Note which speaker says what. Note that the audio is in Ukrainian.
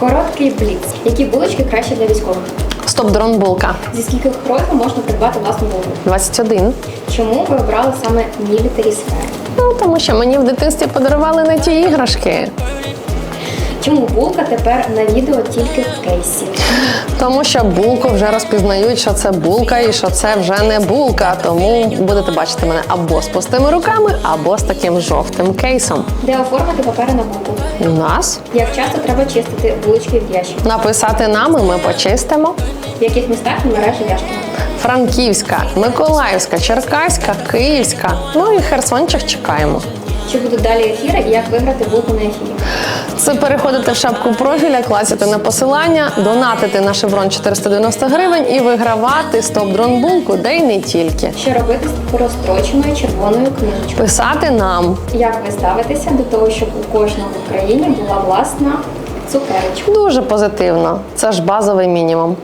Speaker 1: Короткий бліц. Які булочки краще для військових?
Speaker 2: Стоп, дрон булка.
Speaker 1: Зі скільки років можна придбати власну булку?
Speaker 2: 21.
Speaker 1: Чому ви обрали саме мілітарі сфери?
Speaker 2: Ну, тому що мені в дитинстві подарували не ті іграшки.
Speaker 1: Чому булка тепер на відео тільки в кейсі?
Speaker 2: Тому що булку вже розпізнають, що це булка і що це вже не булка. Тому будете бачити мене або з пустими руками, або з таким жовтим кейсом.
Speaker 1: Де оформити папери на булку?
Speaker 2: У нас
Speaker 1: Як часто треба чистити булочки в ящик?
Speaker 2: написати нам, і ми почистимо.
Speaker 1: В яких містах і мережі Яшкіна?
Speaker 2: Франківська, Миколаївська, Черкаська, Київська. Ну і Херсончик чекаємо.
Speaker 1: Чи будуть далі ефіри і як виграти булку на ефірі?
Speaker 2: Це переходити в шапку профіля, класити на посилання, донатити на шеврон 490 гривень і вигравати стоп-дрон булку, де й не тільки.
Speaker 1: Що робити з простроченою червоною книжечкою?
Speaker 2: Писати нам
Speaker 1: Як ви ставитеся до того, щоб у кожного в Україні була власна цукерочка?
Speaker 2: дуже позитивно. Це ж базовий мінімум.